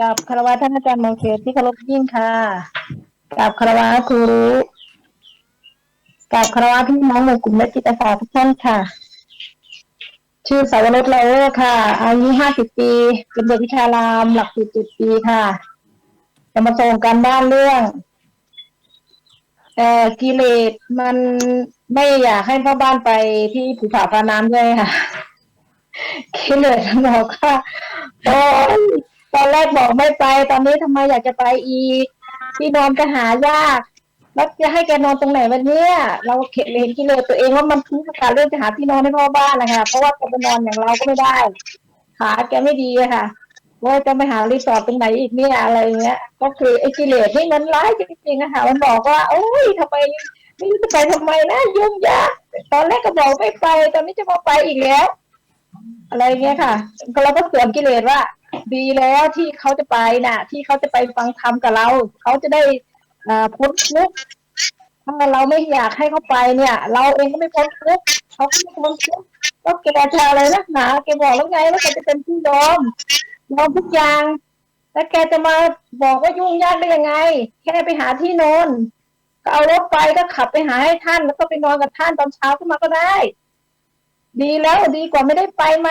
กับคารวะท่านอาจารย์โมเคสที่เคารพยิ่งค่ะกับคารวะครูรู้กับคารวะพี่น้องหมู่กลุ่มและจิตอาสาทุกท่านค่ะ ชื่อสาวรสเลเวอร์ค่ะ อายุห้าสิบปี เป็นเด็กวิชาราม หลักสูตรจุดปีค่ะจะมาส่งการบ้านเรื่องเอ่อกิเลสมันไม่อยากให้พ่อบ้านไปที่ภูผาฟ้าน้ำด้วยค่ะกิเลสมันบอกว่าโอ้ย แรกบอกไม่ไป ตอนนี้ทำไมอยากจะไปอีก ที่นอนก็หายาก แล้วจะให้แกนอนตรงไหนวันนี้เราเห็นกิเลสตัวเองว่ามันทุกข์กับการเรื่องจะหาที่นอนให้พ่อบ้านนะคะเพราะว่าแกไปนอนอย่างเราก็ไม่ได้ขาแกไม่ดีอะค่ะว่าจะไปหารีสอร์ทตรงไหนอีกเนี่ยอะไรเงี้ย ก็คือไอ้กิเลสนี่มันร้ายจริงๆอะคะมันบอกว่า โอ้ยทำไมไม่รู้จะไปทำไมนะยุ่งยากตอนแรกก็บอกไม่ไป ตอนนี้จะมาไปอีกแล้ว อะไรเงี้ยค่ะก็เราก็เสริมกิเลสว่า ดีแล้วที่เขาจะไปน่ะ ที่เขาจะไปฟังธรรมกับเรา เขาจะได้อ่าพ้นทุกข์ถ้าเราไม่อยากให้เขาไปเนี่ย เราเองก็ไม่พ้นทุกข์เขาก็ไม่พ้นทุกข์ก็แกจะอะไรนักหนาแกบอกแล้วไงว่าแกจะเป็นผู้ยอมยอมทุกอย่างแล้วแกจะมาบอกว่ายุ่งยากได้ยังไง แค่ไปหาที่นอนก็เอารถไปก็ขับไปหาให้ท่าน แล้วก็ไปนอนกับท่านตอนเช้าขึ้นมาก็ได้ ดีแล้วดีกว่าไม่ได้ไปไหม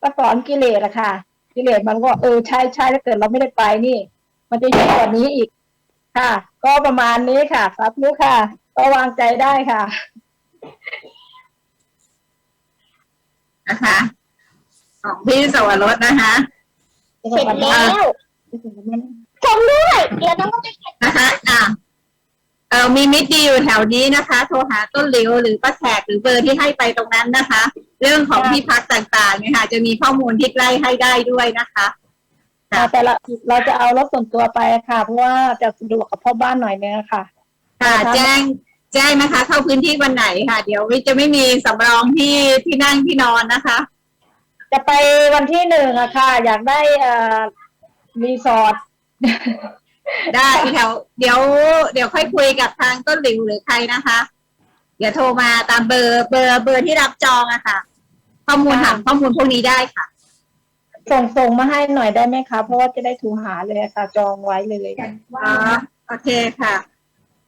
ก็สอนกิเลสอะค่ะ กิเลสมันก็เออใช่ใช่ถ้าเกิดเราไม่ได้ไปนี่ มันจะยิ่งกว่านี้อีก ค่ะ ก็ประมาณนี้ค่ะสาธุค่ะ ก็วางใจได้ค่ะนะคะของพี่สวรสนะคะเสร็จแล้วชมด้วยเดี๋ยวน้องก็จะนะคะอ่าเออมีมิตรดีอยู่แถวนี้นะคะ โทรหาต้นหลิวหรือป้าแขกหรือเบอร์ที่ให้ไปตรงนั้นนะคะ เรื่องของที่พักต่างๆเนี่ยค่ะ จะมีข้อมูลที่ใกล้ให้ได้ด้วยนะคะค่ะแต่เราเราจะเอารถส่วนตัวไปค่ะ เพราะว่าจะสะดวกกับพ่อบ้านหน่อยนึงอะค่ะค่ะ ค่ะแจ้งแจ้งนะคะ เข้าพื้นที่วันไหนค่ะ เดี๋ยวจะไม่มีสำรองที่ที่นั่งที่นอนนะคะ จะไปวันที่หนึ่งอะค่ะ อยากได้เอ่อรีสอร์ทได้แถวเดี๋ยว เดี๋ยวค่อยคุยกับทางต้นหลิวหรือใครนะคะ เดี๋ยวโทรมาตามเบอร์เบอร์เบอร์ที่รับจองอะค่ะ ข้อมูลถามข้อมูลพวกนี้ได้ค่ะ ส่งส่งมาให้หน่อยได้ไหมคะ เพราะว่าจะได้โทูหาเลยอะค่ะ จองไว้เลยอ๋อโอเคค่ะ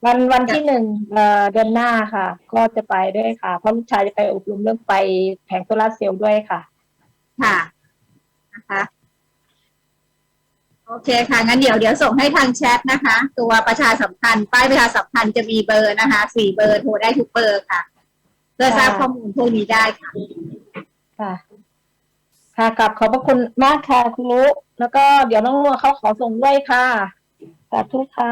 วันวันที่หนึ่งเอ่อเดือนหน้าค่ะ ก็จะไปด้วยค่ะ เพราะลูกชายจะไปอบรมเรื่องไฟแผงโซลาร์เซลล์ด้วยค่ะ ค่ะนะคะโอเคค่ะ งั้นเดี๋ยวเดี๋ยวส่งให้ทางแชทนะคะ ตัวประชาสัมพันธ์ป้ายประชาสัมพันธ์จะมีเบอร์นะคะสี่เบอร์โทรได้ทุกเบอร์ค่ะเพื่อทราบข้อมูลพวกนี้ได้ค่ะ ค่ะ ค่ะกลับขอบพระคุณมากค่ะคุณรู้แล้วก็เดี๋ยวน้องลัวเขาขอส่งด้วยค่ะสาธุค่ะ